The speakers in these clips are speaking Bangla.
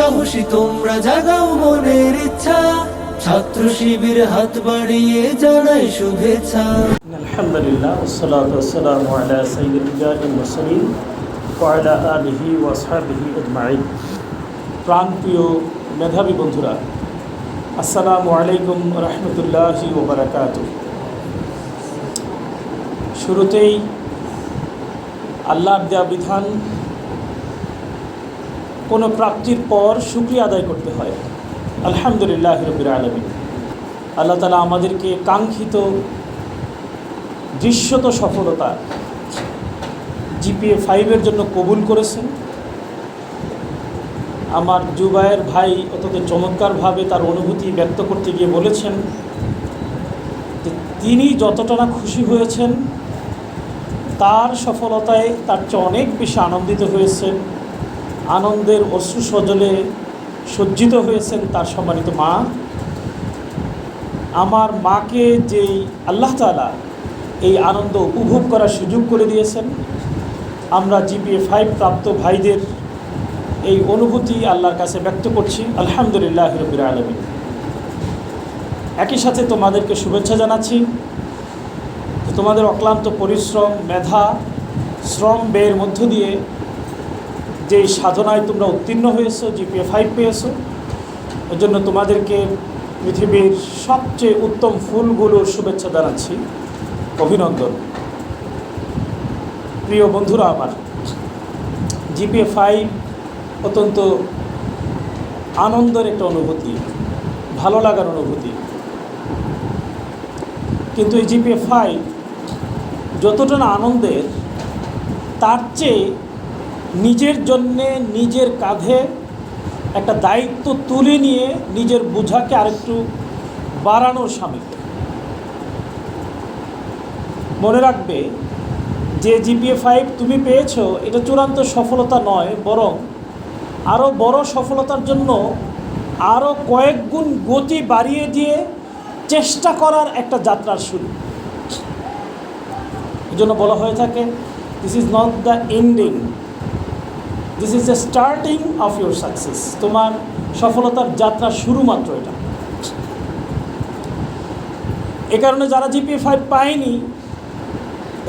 সাহসী তোমরা জাগাও মনের ইচ্ছা ছাত্র শিবির হাত বাড়িয়ে জানাই শুভেচ্ছা الحمد لله والصلاة والسلام على سيد الرجال المرسلين وعلى آله وأصحابه أجمعين প্রাণপ্রিয় মেধাবী বন্ধুরা আসসালামু আলাইকুম রহমতুল্লাহি ওবরাকাত শুরুতেই আল্লাহর দেয়া বিধান কোনো প্রাপ্তির পর শুক্রিয়া আদায় করতে হয়। আলহামদুলিল্লাহ রবির আলমী আল্লাহ তালা আমাদেরকে কাঙ্ক্ষিত দৃশ্যত সফলতা জিপিএ ফাইভের জন্য কবুল করেছেন। আমার জুবায়ের ভাই অত্যন্ত চমৎকারভাবে তার অনুভূতি ব্যক্ত করতে গিয়ে বলেছেন যে তিনি যতটা না খুশি হয়েছেন, তার সফলতায় তার চেয়ে অনেক বেশি আনন্দিত হয়েছেন। আনন্দের অশ্রু সজলে সজ্জিত হয়েছেন তার সম্মানিত মা। আমার মাকে যেই আল্লাহ তালা এই আনন্দ উপভোগ করার সুযোগ করে দিয়েছেন, আমরা জিপিএ ফাইভ প্রাপ্ত ভাইদের এই অনুভূতি আল্লাহর কাছে ব্যক্ত করছি। আলহামদুলিল্লাহ রবির আলমী একই সাথে তোমাদেরকে শুভেচ্ছা জানাচ্ছি। তোমাদের অক্লান্ত পরিশ্রম, মেধা, শ্রম, ব্যয়ের মধ্য দিয়ে যেই সাধনায় তোমরা উত্তীর্ণ হয়েছো জিপিএ ফাইভ পেয়েছ এর জন্য তোমাদেরকে পৃথিবীর সবচেয়ে উত্তম ফুলগুলোর শুভেচ্ছা জানাচ্ছি। অভিনন্দন। প্রিয় বন্ধুরা আমার জিপিএ ফাইভ অত্যন্ত আনন্দের একটা অনুভূতি, ভালো লাগার অনুভূতি। কিন্তু এই জিপিএ ফাইভ যতটা আনন্দের, তার চেয়ে নিজের জন্যে, নিজের কাঁধে একটা দায়িত্ব তুলে নিয়ে নিজের বোঝাকে আরেকটু বাড়ানোর সামিল। মনে রাখবে, যে জিপিএ ফাইভ তুমি পেয়েছ, এটা চূড়ান্ত সফলতা নয়, বরং আরও বড় সফলতার জন্য আরও কয়েক গুণ গতি বাড়িয়ে দিয়ে চেষ্টা করার একটা যাত্রার শুরু। এই জন্য বলা হয়ে থাকে this is not the ending this is the starting of your success তোমার সফলতার যাত্রা শুরু মাত্র এটা। এ কারণে যারা জিপিএ ফাইভ পায়নি,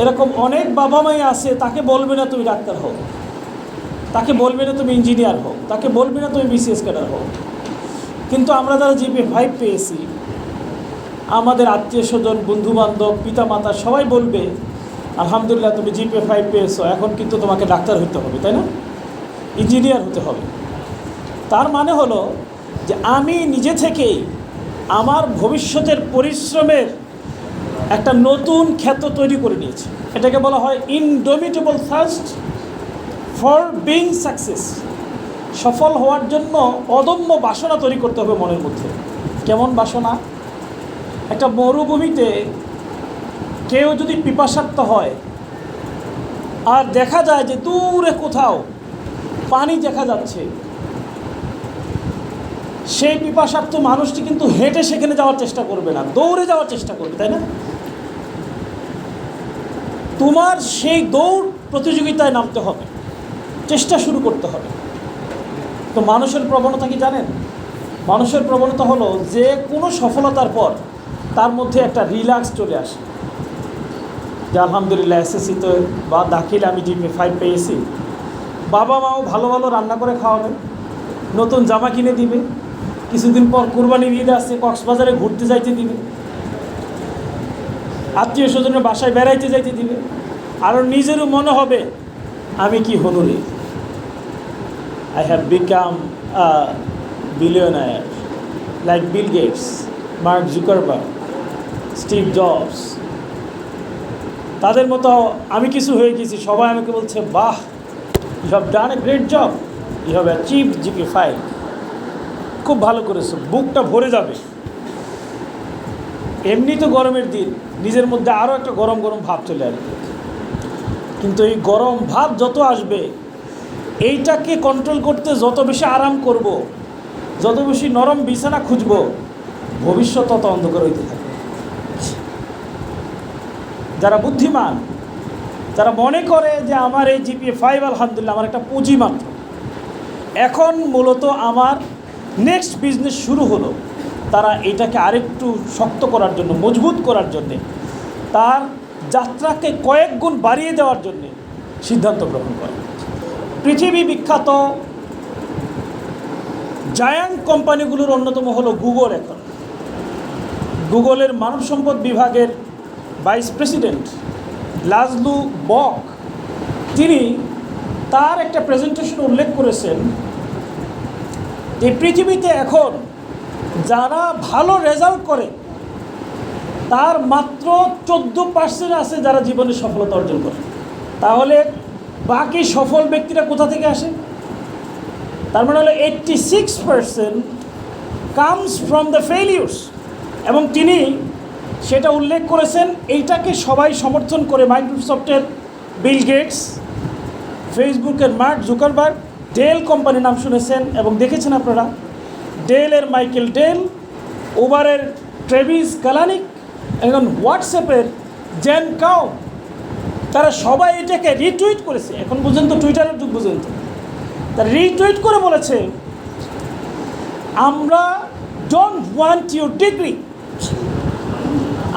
এরকম অনেক বাবা মাই আছে, তাকে বলবে না তুমি ডাক্তার হও। তাকে বলবে না তুমি ইঞ্জিনিয়ার হও। তাকে বলবে না তুমি বিসিএস ক্যাডার হও। কিন্তু আমরা যারা জিপিএ ফাইভ পেয়েছি, আমাদের আত্মীয় স্বজন, বন্ধুবান্ধব, পিতামাতা সবাই বলবে, আলহামদুলিল্লাহ, তুমি জিপিএ ফাইভ পেয়েছ। এখন কিন্তু তোমাকে ডাক্তার হতে হবে। তাই না? ইঞ্জিনিয়ার হতে হবে। তার মানে হলো যে আমি নিজে থেকেই আমার ভবিষ্যতের পরিশ্রমের একটা নতুন খ্যাত তৈরি করে নিয়েছি। এটাকে বলা হয় indomitable first for being success সফল হওয়ার জন্য অদম্য বাসনা তৈরি করতে হবে মনের মধ্যে। কেমন বাসনা? একটা মরুভূমিতে কেউ যদি পিপাসার্থ হয়, আর দেখা যায় যে দূরে কোথাও পানি দেখা যাচ্ছে। সেই পিপাসার্থ মানুষটি কিন্তু হেঁটে সেখানে যাওয়ার চেষ্টা করবে না, দৌড়ে যাওয়ার চেষ্টা করবে, তাই না? তোমার সেই দৌড় প্রতিযোগিতায় নামতে হবে, চেষ্টা শুরু করতে হবে। তো মানুষের প্রবণতা কি জানেন? মানুষের প্রবণতা হলো যে কোনো সফলতার পর তার মধ্যে একটা রিল্যাক্স চলে আসে। যে আলহামদুলিল্লাহ এসএসসিতে বা দাখিলে আমি জিপি ফাইভ পেয়েছি বাবা মাও ভালো ভালো রান্না করে খাওয়াবে, নতুন জামা কিনে দিবে, কিছুদিন পর কুরবানির ঈদ আসছে, কক্সবাজারে ঘুরতে যাইতে দিবে, আত্মীয় স্বজনের বাসায় বেড়াইতে যাইতে দিবে আরও নিজেরও মনে হবে, আমি কি হনুরে? I have become billionaire like Bill Gates Mark Zuckerberg Steve Jobs তাদের মতো আমি কিছু হয়ে গেছি, সবাই আমাকে বলছে, বাহ you have done a great job you have achieve GP five খুব ভালো করেছ। বুকটা ভরে যাবে। এমনি তো গরমের দিন। নিজের মধ্যে আরও একটা গরম গরম ভাব চলে আসবে। কিন্তু এই গরম ভাব যত আসবে, এইটাকে কন্ট্রোল করতে যত বেশি আরাম করব, যত বেশি নরম বিছানা খুঁজব, ভবিষ্যৎ তত অন্ধকার হইতে থাকবে। যারা বুদ্ধিমান যারা মনে করে যে আমার এই জিপিএ ফাইভ আলহামদুলিল্লাহ, আমার একটা পুঁজি মাত্র। এখন মূলত আমার নেক্সট বিজনেস শুরু হলো। তারা এটাকে আরেকটু শক্ত করার জন্য, মজবুত করার জন্যে, তার যাত্রাকে কয়েক গুণ বাড়িয়ে দেওয়ার জন্যে সিদ্ধান্ত গ্রহণ করে। পৃথিবী বিখ্যাত জায়ান্ট কোম্পানিগুলোর অন্যতম হলো গুগল এখন। গুগলের মানব সম্পদ বিভাগের ভাইস প্রেসিডেন্ট লাজলু বক, তিনি তার একটা প্রেজেন্টেশন উল্লেখ করেছেন যে পৃথিবীতে এখন যারা ভালো রেজাল্ট করে, তার মাত্র চোদ্দ পার্সেন্ট আছে যারা জীবনে সফলতা অর্জন করে। তাহলে বাকি সফল ব্যক্তিরা কোথা থেকে আসে? তার মানে হলো eighty six percent comes from the failures এবং তিনি সেটা উল্লেখ করেছেন, এইটাকে সবাই সমর্থন করে মাইক্রোসফটের বিল গেটস ফেসবুকের মার্ক জুকারবার্গ ডেল কোম্পানির নাম শুনেছেন এবং দেখেছেন আপনারা ডেলের মাইকেল ডেল উবারের ট্রেভিস কালানিক এবং হোয়াটসঅ্যাপের জেন কাউ তারা সবাই এটাকে রিটুইট করেছে। এখন পর্যন্ত টুইটারের যুগ পর্যন্ত। তারা রিটুইট করে বলেছে, আমরা ডোন্ট ওয়ান্ট ইউর ডিগ্রি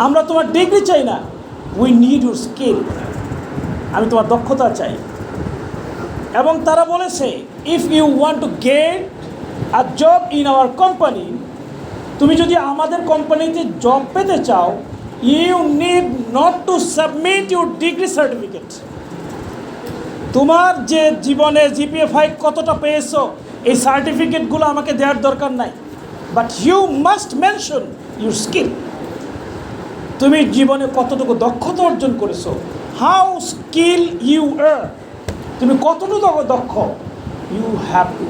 আমরা তোমার ডিগ্রি চাই না। উই নিড ইউর স্কিল আমি তোমার দক্ষতা চাই। এবং তারা বলেছে if you want to get a job in our company তুমি যদি আমাদের কোম্পানিতে জব পেতে চাও you need not to submit your degree certificate তোমার যে জীবনে জিপিএ ফাইভ কতটা পেয়েছ, এই সার্টিফিকেটগুলো আমাকে দেওয়ার দরকার নাই। But you must mention your skill তুমি জীবনে কতটুকু দক্ষতা অর্জন করেছ? হাউ স্কিল ইউ আর তুমি কতটুকু দক্ষ? You have to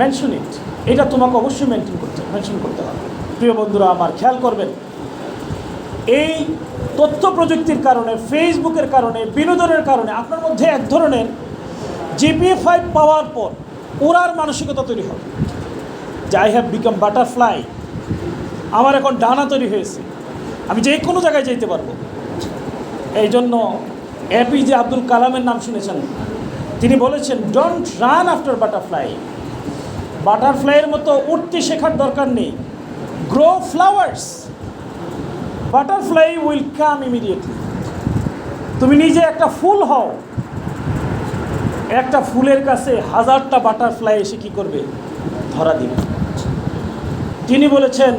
mention it এটা তোমাকে অবশ্যই মেনটেন করতে মেনশন করতে হবে। প্রিয় বন্ধুরা, আমার খেয়াল করবেন। এই তথ্য প্রযুক্তির কারণে ফেসবুকের কারণে, বিনোদনের কারণে, আপনার মধ্যে এক ধরনের জিপিএ ফাইভ পাওয়ার পর ওরার মানসিকতা তৈরি হবে। যে আই হ্যাভ বিকাম বাটারফ্লাই আমার এখন ডানা তৈরি হয়েছে। আমি যে কোনো জায়গায় যেতে পারব। এই জন্য এপিজে আব্দুল কালামের নাম শুনেছেন। তিনি বলেছেন ডোন্ট রান আফটার বাটারফ্লাই বাটারফ্লাইয়ের মতো উঠতে শেখার দরকার নেই। Grow flowers butterfly will come immediately তুমি নিজে একটা ফুল হও। একটা ফুলের কাছে হাজারটা বাটারফ্লাই এসে কী করবে? ধরা দিবে। তিনি বলেছেন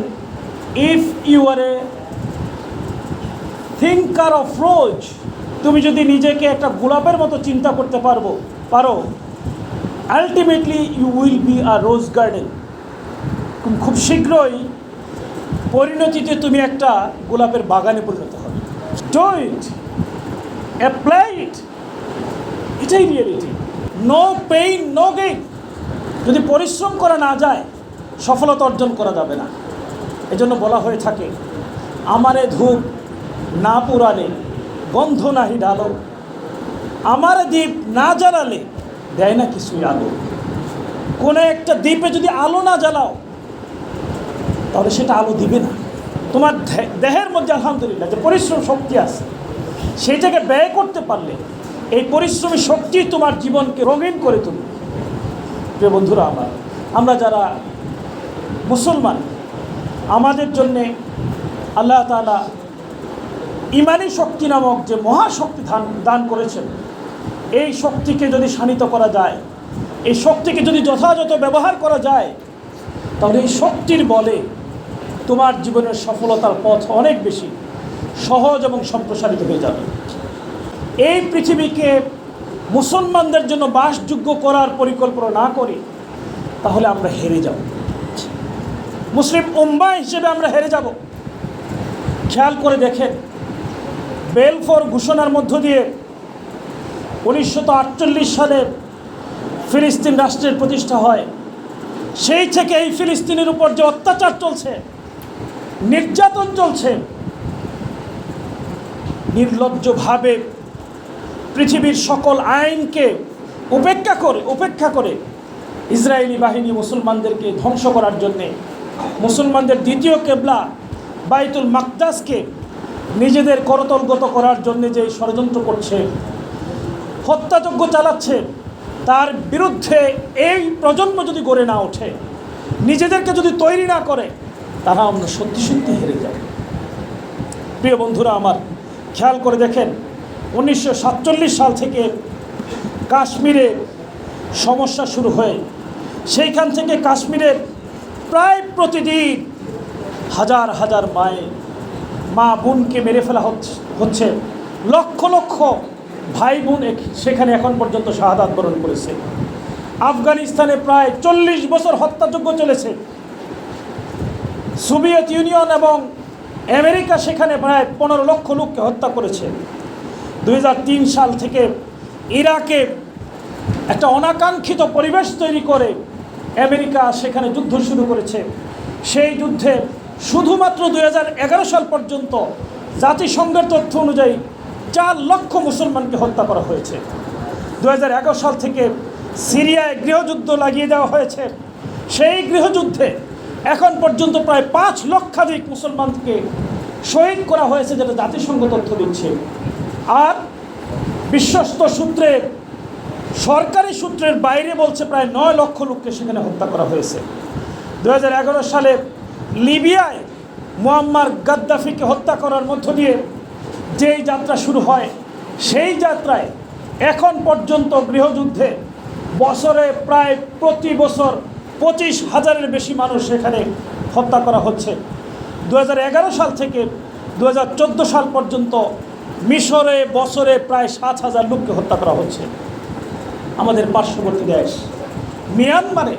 if you are a thinker of rose. তুমি যদি নিজেকে একটা গোলাপের মতো চিন্তা করতে পারব, পারো ultimately you will be a rose garden খুব শীঘ্রই পরিণতিতে তুমি একটা গোলাপের বাগানে পরিণত হবে। ডো ইট অ্যাপ্লাই ইট এটাই reality no pain no gain যদি পরিশ্রম করা না যায়, সফলতা অর্জন করা যাবে না। এজন্য বলা হয়ে থাকে, আমারে ধূপ না পুরালে গন্ধ নাহি ডালো আমার দ্বীপ না জ্বালালে দেয় না কিছুই আলো। কোনো একটা দ্বীপে যদি আলো না জ্বালাও, তাহলে সেটা আলো দিবে না। তোমার দেহের মধ্যে আলহামদুলিল্লাহ যে পরিশ্রম শক্তি আছে সেইটাকে ব্যয় করতে পারলে এই পরিশ্রমী শক্তি তোমার জীবনকে রঙিন করে তুলবে। প্রিয় বন্ধুরা আমার, আমরা যারা মুসলমান, আমাদের জন্যে আল্লাহ তালা ইমানি শক্তি নামক যে মহাশক্তি দান করেছেন, এই শক্তিকে যদি শানিত করা যায়, এই শক্তিকে যদি যথাযথ ব্যবহার করা যায়, তাহলে এই শক্তির বলে তোমার জীবনের সফলতার পথ অনেক বেশি সহজ এবং সম্প্রসারিত হয়ে যাবে। এই পৃথিবীকে মুসলমানদের জন্য বাসযোগ্য করার পরিকল্পনা না করে, তাহলে আমরা হেরে যাব। মুসলিম উম্মা হিসেবে আমরা হেরে যাব। খেয়াল করে দেখেন বেলফোর ঘোষণার মধ্য দিয়ে উনিশশো আটচল্লিশ সালে ফিলিস্তিন রাষ্ট্রের প্রতিষ্ঠা হয়। সেই থেকে এই ফিলিস্তিনের উপর যে অত্যাচার চলছে, নির্যাতন চলছে, নির্লজ্জভাবে পৃথিবীর সকল আইনকে উপেক্ষা করে উপেক্ষা করে ইসরায়েলি বাহিনী মুসলমানদেরকে ধ্বংস করার জন্যে, মুসলমানদের দ্বিতীয় কেবলা বাইতুল মাকদাসকে নিজেদের করতলগত করার জন্যে যে ষড়যন্ত্র করছে, হত্যাযজ্ঞ চালাচ্ছে, তার বিরুদ্ধে এই প্রজন্ম যদি গড়ে না ওঠে, নিজেদেরকে যদি তৈরি না করে, তারা আমরা সত্যি সত্যি হেরে যাব প্রিয় বন্ধুরা, আমার খেয়াল করে দেখেন, উনিশশো সাতচল্লিশ সাল থেকে কাশ্মীরে সমস্যা শুরু হয়ে, সেইখান থেকে কাশ্মীরের প্রায় প্রতিদিন হাজার হাজার মায়ের মা বোনকে মেরে ফেলা হচ্ছে- লক্ষ লক্ষ ভাই বোন সেখানে এখন পর্যন্ত শাহাদাত বরণ করেছে। আফগানিস্তানে প্রায় চল্লিশ বছর হত্যাযজ্ঞ চলেছে। সোভিয়েত ইউনিয়ন এবং আমেরিকা সেখানে প্রায় পনেরো লক্ষ লোককে হত্যা করেছে। দু হাজার তিন সাল থেকে ইরাকে একটা অনাকাঙ্ক্ষিত পরিবেশ তৈরি করে আমেরিকা সেখানে যুদ্ধ শুরু করেছে। সেই যুদ্ধে শুধুমাত্র দু হাজার এগারো সাল পর্যন্ত জাতিসংঘের তথ্য অনুযায়ী চার লক্ষ মুসলমানকে হত্যা করা হয়েছে। দু হাজার এগারো সাল থেকে সিরিয়ায় গৃহযুদ্ধ লাগিয়ে দেওয়া হয়েছে। সেই গৃহযুদ্ধে এখন পর্যন্ত প্রায় পাঁচ লক্ষাধিক মুসলমানকে শহীদ করা হয়েছে যেটা জাতিসংঘ তথ্য দিচ্ছে। আর বিশ্বস্ত সূত্রে, সরকারি সূত্রের বাইরে বলছে প্রায় নয় লক্ষ লোককে সেখানে হত্যা করা হয়েছে। দু হাজার এগারো সালে লিবিয়ায় মুয়াম্মার গাদ্দাফিকে হত্যা করার মধ্য দিয়ে যেই যাত্রা শুরু হয়, সেই যাত্রায় এখন পর্যন্ত গৃহযুদ্ধে বছরে প্রায় প্রতি বছর পঁচিশ হাজারের বেশি মানুষ সেখানে হত্যা করা হচ্ছে। দু হাজার এগারো সাল থেকে দু হাজার চোদ্দ সাল পর্যন্ত মিশরে বছরে প্রায় সাত হাজার লোককে হত্যা করা হচ্ছে। আমাদের পার্শ্ববর্তী দেশ। মিয়ানমারে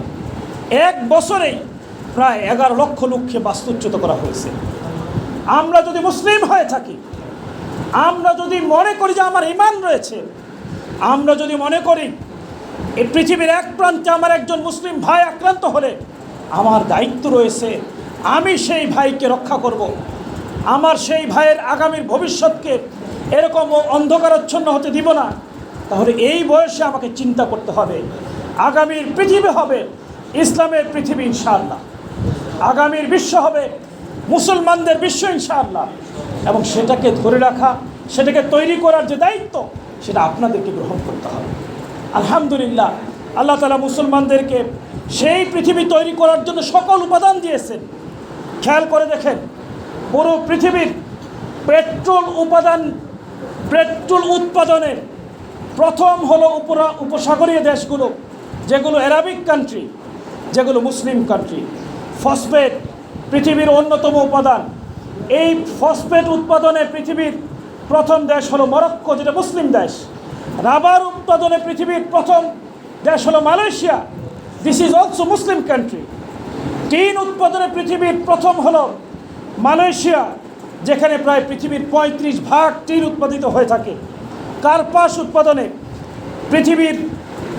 এক বছরেই প্রায় এগারো লক্ষ লোককে বাস্তুচ্যুত করা হয়েছে। আমরা যদি মুসলিম হয়ে থাকি, আমরা যদি মনে করি যে আমার ইমান রয়েছে, আমরা যদি মনে করি এই পৃথিবীর এক প্রান্তে আমার একজন মুসলিম ভাই আক্রান্ত হলে আমার দায়িত্ব রয়েছে, আমি সেই ভাইকে রক্ষা করব। আমার সেই ভাইয়ের আগামীর ভবিষ্যৎকে এরকম অন্ধকারাচ্ছন্ন হতে দিব না। তাহলে এই বয়সে আমাকে চিন্তা করতে হবে। আগামীর পৃথিবী হবে ইসলামের পৃথিবী, ইনশাআল্লাহ। আগামীর বিশ্ব হবে, মুসলমানদের বিশ্ব ইনশাআল্লাহ। এবং সেটাকে ধরে রাখা, সেটাকে তৈরি করার যে দায়িত্ব, সেটা আপনাদেরকে গ্রহণ করতে হবে। আলহামদুলিল্লাহ, আল্লাহ তালা মুসলমানদেরকে সেই পৃথিবী তৈরি করার জন্য সকল উপাদান দিয়েছেন। খেয়াল করে দেখেন, পুরো পৃথিবীর পেট্রোল উপাদান, পেট্রোল উৎপাদনের প্রথম হলো উপরা, উপসাগরীয় দেশগুলো, যেগুলো অ্যারাবিক কান্ট্রি যেগুলো মুসলিম কান্ট্রি ফসফেট পৃথিবীর অন্যতম উপাদান। এই ফসফেট উৎপাদনে পৃথিবীর প্রথম দেশ হলো মরক্কো, যেটা মুসলিম দেশ। রাবার উৎপাদনে পৃথিবীর প্রথম দেশ হলো Malaysia. This is also Muslim country tin উৎপাদনে পৃথিবীর প্রথম হলো মালয়েশিয়া, যেখানে প্রায় পৃথিবীর পঁয়ত্রিশ ভাগ টিন উৎপাদিত হয়ে থাকে। কার্পাস উৎপাদনে পৃথিবীর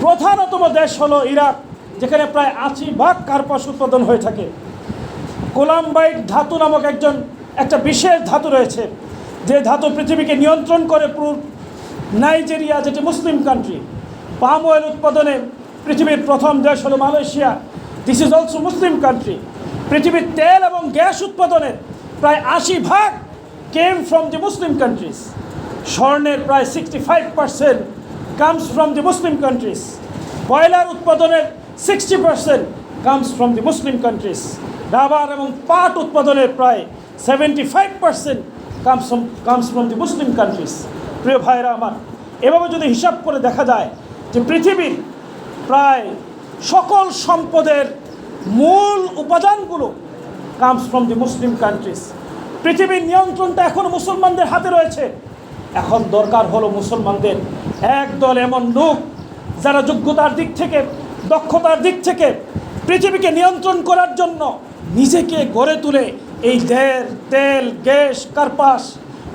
প্রধানতম দেশ হলো ইরাক। যেখানে প্রায় আশি ভাগ কার্পাস উৎপাদন হয়ে থাকে। কোলাম্বাইট ধাতু নামক একজন, একটা বিশেষ ধাতু রয়েছে। যে ধাতু পৃথিবীকে নিয়ন্ত্রণ করে পুরো নাইজেরিয়া, যেটি মুসলিম কান্ট্রি পাম অয়েল উৎপাদনে পৃথিবীর প্রথম দেশ হলো Malaysia. This is also Muslim country পৃথিবীর তেল এবং গ্যাস উৎপাদনের প্রায় আশি ভাগ came from the Muslim countries স্বর্ণের প্রায় sixty five percent comes from the Muslim countries কয়লার উৎপাদনের sixty percent comes from the Muslim countries rubber এবং পাট উৎপাদনের প্রায় seventy five percent comes from comes from the Muslim countries প্রিয় ভাইরা আমার এভাবে যদি হিসাব করে দেখা যায় যে পৃথিবীর প্রায় সকল সম্পদের মূল উপাদানগুলো comes from the Muslim countries পৃথিবীর নিয়ন্ত্রণটা এখন মুসলমানদের হাতে রয়েছে এখন দরকার হলো মুসলমানদের একদল এমন লোক যারা যোগ্যতার দিক থেকে দক্ষতার দিক থেকে পৃথিবীকে নিয়ন্ত্রণ করার জন্য নিজেকে গড়ে তুলে এই দেড় তেল, গ্যাস, কার্পাস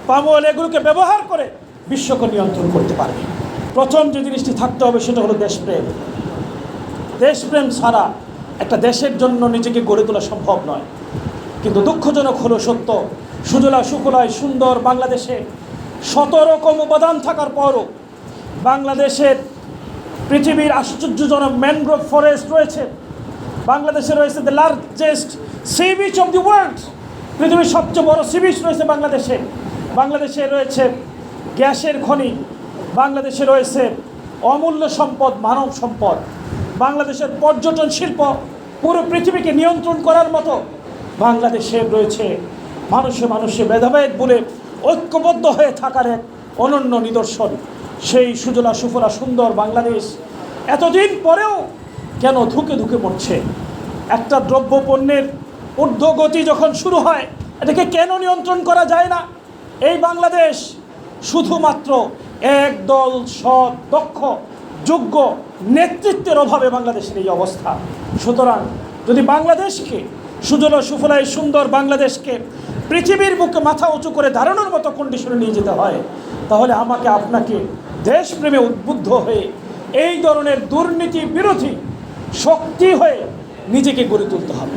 পামল এগুলোকে ব্যবহার করে বিশ্বকে নিয়ন্ত্রণ করতে পারবে। প্রথম যে জিনিসটি থাকতে হবে সেটা হলো দেশপ্রেম। দেশপ্রেম ছাড়া একটা দেশের জন্য নিজেকে গড়ে তোলা সম্ভব নয়। কিন্তু দুঃখজনক হলো সত্য, সুজলা সুফলায় সুন্দর বাংলাদেশে শত রকম উপাদান থাকার পরও বাংলাদেশের পৃথিবীর আশ্চর্যজনক ম্যানগ্রোভ ফরেস্ট রয়েছে। বাংলাদেশে রয়েছে the largest sea beach of the world পৃথিবীর সবচেয়ে বড় সি বিচ রয়েছে বাংলাদেশে। বাংলাদেশে রয়েছে গ্যাসের খনি। বাংলাদেশে রয়েছে অমূল্য সম্পদ, মানব সম্পদ। বাংলাদেশের পর্যটন শিল্প পুরো পৃথিবীকে নিয়ন্ত্রণ করার মতো। বাংলাদেশে রয়েছে মানুষে মানুষে ভেদাভেদ বলে ঐক্যবদ্ধ হয়ে থাকার এক অনন্য নিদর্শন। সেই সুজলা সুফলা সুন্দর বাংলাদেশ এতদিন পরেও কেন ধুকে ধুকে পড়ছে একটা দ্রব্য পণ্যের ঊর্ধ্বগতি যখন শুরু হয়, এটাকে কেন নিয়ন্ত্রণ করা যায় না? এই বাংলাদেশ শুধুমাত্র একদল সৎ, দক্ষ, যোগ্য নেতৃত্বের অভাবে বাংলাদেশের এই অবস্থা। সুতরাং যদি বাংলাদেশকে, সুজল সুফলায় সুন্দর বাংলাদেশকে পৃথিবীর বুকে মাথা উঁচু করে দাঁড়ানোর মতো কন্ডিশনে নিয়ে যেতে হয়, তাহলে আমাকে আপনাকে দেশপ্রেমে উদ্বুদ্ধ হয়ে এই ধরনের দুর্নীতি বিরোধী শক্তি হয়ে নিজেকে গড়ে তুলতে হবে।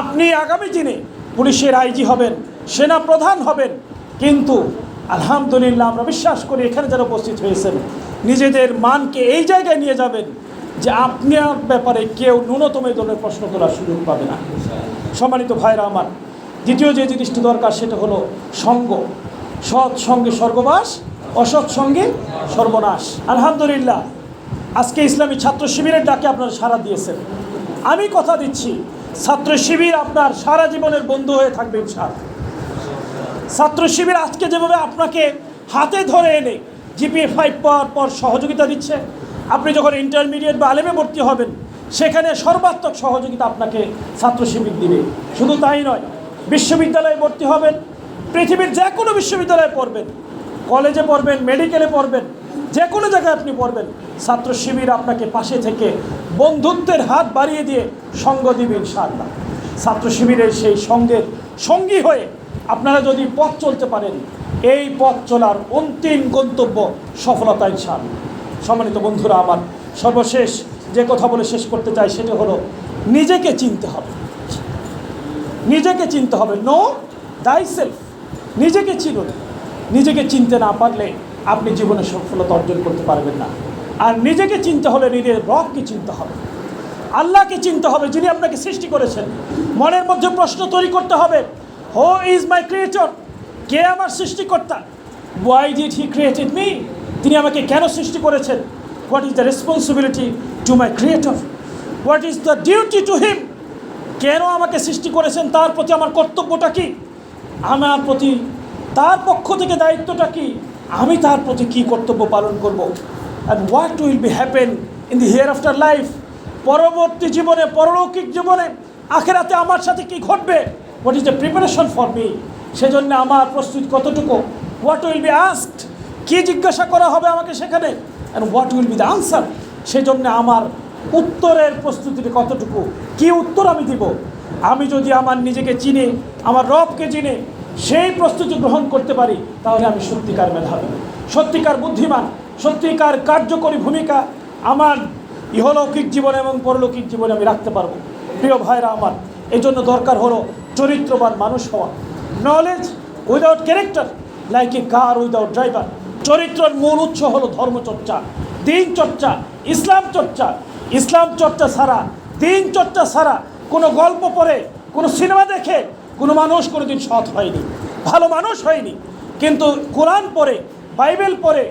আপনি আগামী দিনে পুলিশের আইজি হবেন সেনা প্রধান হবেন, কিন্তু আলহামদুলিল্লাহ আমরা বিশ্বাস করি এখানে যারা উপস্থিত হয়েছেন, নিজেদের মানকে এই জায়গায় নিয়ে যাবেন যে আপনার ব্যাপারে কেউ ন্যূনতম এই ধরনের প্রশ্ন তোলার সুযোগ পাবে না। সম্মানিত ভাইরা আমার, দ্বিতীয় যে জিনিসটি দরকার সেটা হলো সঙ্গ। সৎ সঙ্গে স্বর্গবাস অসৎ সঙ্গে সর্বনাশ। আলহামদুলিল্লাহ, আজকে ইসলামী ছাত্র শিবিরের ডাকে আপনারা সাড়া দিয়েছেন। আমি কথা দিচ্ছি, ছাত্র শিবির আপনার সারা জীবনের বন্ধু হয়ে থাকবে ইনশাআল্লাহ। ছাত্র শিবির আজকে যেভাবে আপনাকে হাতে ধরে এনে জিপিএ ফাইভ পাওয়ার পর সহযোগিতা দিচ্ছে, আপনি যখন ইন্টারমিডিয়েট বা আলেমে ভর্তি হবেন, সেখানে সর্বাত্মক সহযোগিতা আপনাকে ছাত্র শিবির দিবে। শুধু তাই নয়, বিশ্ববিদ্যালয়ে ভর্তি হবেন, পৃথিবীর যে কোনো বিশ্ববিদ্যালয়ে পড়বেন। কলেজে পড়বেন মেডিকেলে পড়বেন, যে কোনো জায়গায় আপনি পড়বেন। ছাত্র শিবির আপনাকে পাশে থেকে বন্ধুত্বের হাত বাড়িয়ে দিয়ে সঙ্গ দিবে ইনশাআল্লাহ। ছাত্র শিবিরের সেই সঙ্গের সঙ্গী হয়ে আপনারা যদি পথ চলতে পারেন, এই পথ চলার অন্তিম গন্তব্য সফলতা ইনশাআল্লাহ। সম্মানিত বন্ধুরা, আমার সর্বশেষ যে কথা বলে শেষ করতে চাই সেটা হলো, নিজেকে চিনতে হবে। নিজেকে চিনতে হবে। নো দাই সেলফ নিজেকে চিনুন নিজেকে চিনতে না পারলে আপনি জীবনে সফলতা অর্জন করতে পারবেন না। আর নিজেকে চিনতে হলে নিজের রবকে চিনতে হবে। আল্লাহকে চিনতে হবে যিনি আপনাকে সৃষ্টি করেছেন। মনের মধ্যে প্রশ্ন তৈরি করতে হবে হো ইজ মাই ক্রিয়েটর কে আমার সৃষ্টিকর্তা? Why did he created me তিনি আমাকে কেন সৃষ্টি করেছেন? What is the responsibility to my creator what is the duty to him কেন আমাকে সৃষ্টি করেছেন? তার প্রতি আমার কর্তব্যটা কি? আমার প্রতি তার পক্ষ থেকে দায়িত্বটা কি? আমি তার প্রতি কী কর্তব্য পালন করব? And what will be happen in the hereafter life পরবর্তী জীবনে, পরলৌকিক জীবনে, আখেরাতে আমার সাথে কি ঘটবে? What is the preparation for me সেজন্য আমার প্রস্তুতি কতটুকু? হোয়াট উইল বি আস্কড কী জিজ্ঞাসা করা হবে আমাকে সেখানে? And what will be the answer সেজন্য আমার উত্তরের প্রস্তুতিটা কতটুকু? কি উত্তর আমি দিব? আমি যদি আমার নিজেকে চিনে, আমার রবকে চিনে সেই প্রস্তুতি গ্রহণ করতে পারি, তাহলে আমি সত্যিকার মেধাবী। সত্যিকার বুদ্ধিমান, সত্যিকার কার্যকরী ভূমিকা আমার ইহলৌকিক জীবনে এবং পরলৌকিক জীবনে আমি রাখতে পারব। প্রিয় ভাইরা আমার এই জন্য দরকার হলো চরিত্রবান মানুষ হওয়া। Knowledge without character like a car without driver চরিত্রের মূল উৎস হলো ধর্মচর্চা দিন চর্চা ইসলাম চর্চা। ইসলাম চর্চা ছাড়া দিন চর্চা ছাড়া কোনো গল্প পড়ে, কোনো সিনেমা দেখে কোনো মানুষ কোনোদিন সৎ হয়নি, ভালো মানুষ হয়নি। কিন্তু কোরআন পড়ে, বাইবেল পড়ে,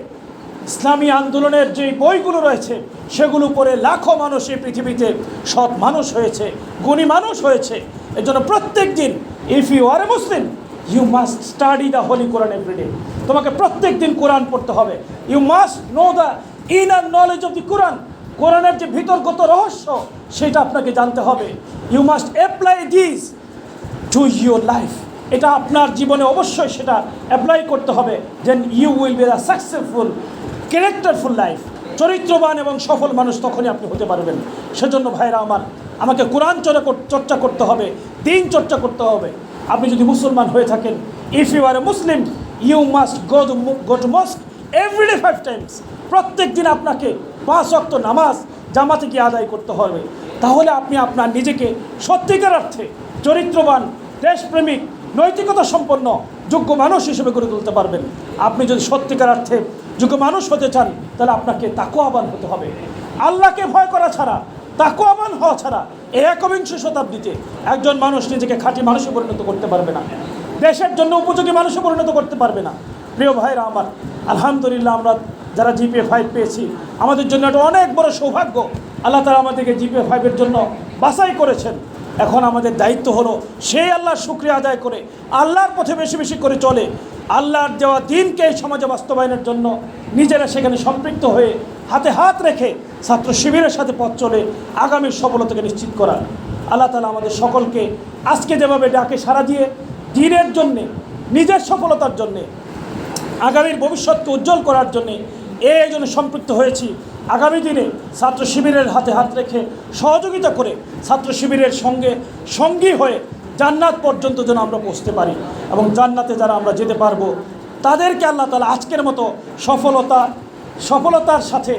ইসলামী আন্দোলনের যে বইগুলো রয়েছে, সেগুলো পড়ে লাখো মানুষ এই পৃথিবীতে সৎ মানুষ হয়েছে, গুণী মানুষ হয়েছে। এর জন্য প্রত্যেক দিন if you are a Muslim you must study the holy Quran everyday তোমাকে প্রত্যেক দিন কোরআন পড়তে হবে। You must know the inner knowledge of the Quran কোরআনের যে ভিতরগত রহস্য, সেটা আপনাকে জানতে হবে। You must apply this to your life এটা আপনার জীবনে অবশ্যই সেটা অ্যাপ্লাই করতে হবে then you will be the successful characterful life চরিত্রবান এবং সফল মানুষ তখনই আপনি হতে পারবেন। সেজন্য ভাইরা আমার, আমাকে কোরআন চর্চা চর্চা করতে হবে, দিন চর্চা করতে হবে। আপনি যদি মুসলমান হয়ে থাকেন if you are a Muslim you must go to go to mosque everyday five times প্রত্যেক দিন আপনাকে পাঁচ অক্ত নামাজ জামাতে গিয়ে আদায় করতে হবে। তাহলে আপনি আপনার নিজেকে সত্যিকার অর্থে চরিত্রবান দেশপ্রেমিক, নৈতিকতা সম্পন্ন, যোগ্য মানুষ হিসেবে গড়ে তুলতে পারবেন। আপনি যদি সত্যিকার অর্থে যোগ্য মানুষ হতে চান, তাহলে আপনাকে তাকুয়াবান হতে হবে। আল্লাহকে ভয় করা ছাড়া তাকুয়াবান হওয়া ছাড়া একবিংশ শতাব্দীতে একজন মানুষ নিজেকে খাঁটি মানুষে পরিণত করতে পারবে না। দেশের জন্য উপযোগী মানুষে পরিণত করতে পারবে না। প্রিয় ভাইরা আমার, আলহামদুলিল্লাহ আমরা যারা জিপিএ ফাইভ পেয়েছি, আমাদের জন্য এটা অনেক বড় সৌভাগ্য। আল্লাহ তালা আমাদেরকে জিপিএ ফাইভের জন্য বাছাই করেছেন। এখন আমাদের দায়িত্ব হলো সেই আল্লাহর শুক্রিয়া আদায় করে আল্লাহর পথে বেশি বেশি করে চলে। আল্লাহর দেওয়া দিনকে এই সমাজে বাস্তবায়নের জন্য নিজেরা সেখানে সম্পৃক্ত হয়ে হাতে হাত রেখে ছাত্র শিবিরের সাথে পথ চলে আগামীর সফলতাকে নিশ্চিত করা আল্লাহ তালা আমাদের সকলকে আজকে যেভাবে ডাকে সারা দিয়ে দিনের জন্যে, নিজের সফলতার জন্যে, আগামীর ভবিষ্যৎকে উজ্জ্বল করার জন্যে এই জন্য সম্পৃক্ত হয়েছি। আগামী দিনে ছাত্র শিবিরের হাতে হাত রেখে সহযোগিতা করে ছাত্র শিবিরের সঙ্গে সঙ্গী হয়ে জান্নাত পর্যন্ত যেন আমরা পৌঁছতে পারি এবং জান্নাতে যারা আমরা যেতে পারব, তাদেরকে আল্লাহ তালা আজকের মতো সফলতা, সফলতার সাথে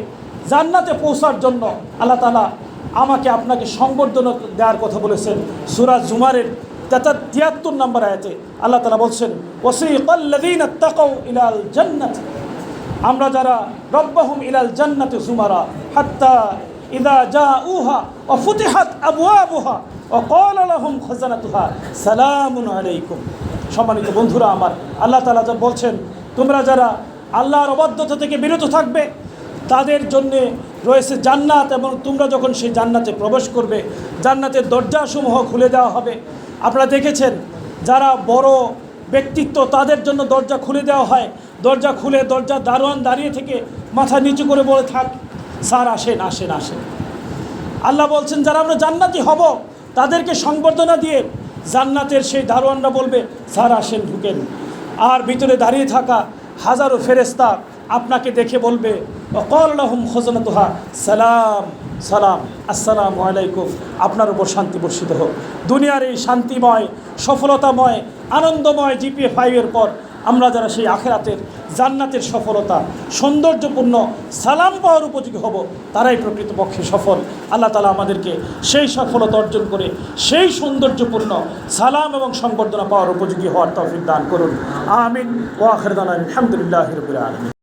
জান্নাতে পৌঁছার জন্য আল্লাহ তালা আমাকে আপনাকে সংবর্ধনা দেওয়ার কথা বলেছেন। সুরাজ জুমারের তেতা তিয়াত্তর নম্বর আয়াতে আল্লাহ তালা বলছেন তাকাউ ইলাল জান্নাত। আমরা যারা রব্বাহুম ইলাল জান্নাতে জুমারা হাত্তা ইদা জাউহা ওয়া ফুতিহাত আবওয়াবুহা ওয়া ক্বালা লাহুম খাজানাতুহা, সালামুন আলাইকুম। সম্মানিত বন্ধুরা আমার, আল্লাহ তাআলা যা বলছেন, তোমরা যারা আল্লাহর অবাধ্যতা থেকে বিরত থাকবে, তাদের জন্যে রয়েছে জান্নাত এবং তোমরা যখন সেই জান্নাতে প্রবেশ করবে, জান্নাতের দরজাসমূহ খুলে দেওয়া হবে। আপনারা দেখেছেন, যারা বড় ব্যক্তিত্ব তাদের জন্য দরজা খুলে দেওয়া হয়। দরজা খুলে, দরজা দারোয়ান দাঁড়িয়ে থেকে মাথা নিচু করে বলে থাক, স্যার আসেন আসেন আসেন। আল্লাহ বলছেন, যারা আমরা জান্নাতি হব, তাদেরকে সংবর্ধনা দিয়ে জান্নাতের সেই দারোয়ানরা বলবে, স্যার আসেন, ঢুকেন। আর ভিতরে দাঁড়িয়ে থাকা হাজারো ফেরেস্তা আপনাকে দেখে বলবে কল্লাহম খোজনতহা, সালাম সালাম, আসসালামু আলাইকুম। আপনার উপর শান্তি বর্ষিত হোক। দুনিয়ার এই শান্তিময়, সফলতাময়, আনন্দময় জিপিএ ফাইভের পর আমরা যারা সেই আখেরাতের জান্নাতের সফলতা, সৌন্দর্যপূর্ণ সালাম পাওয়ার উপযোগী হব, তারাই প্রকৃতপক্ষে সফল। আল্লাহ তালা আমাদেরকে সেই সফলতা অর্জন করে সেই সৌন্দর্যপূর্ণ সালাম এবং সংবর্ধনা পাওয়ার উপযোগী হওয়ার তৌফিক দান করুন। আমিন। ও আখরদান আলহামদুলিল্লাহ রবিল আলমিন।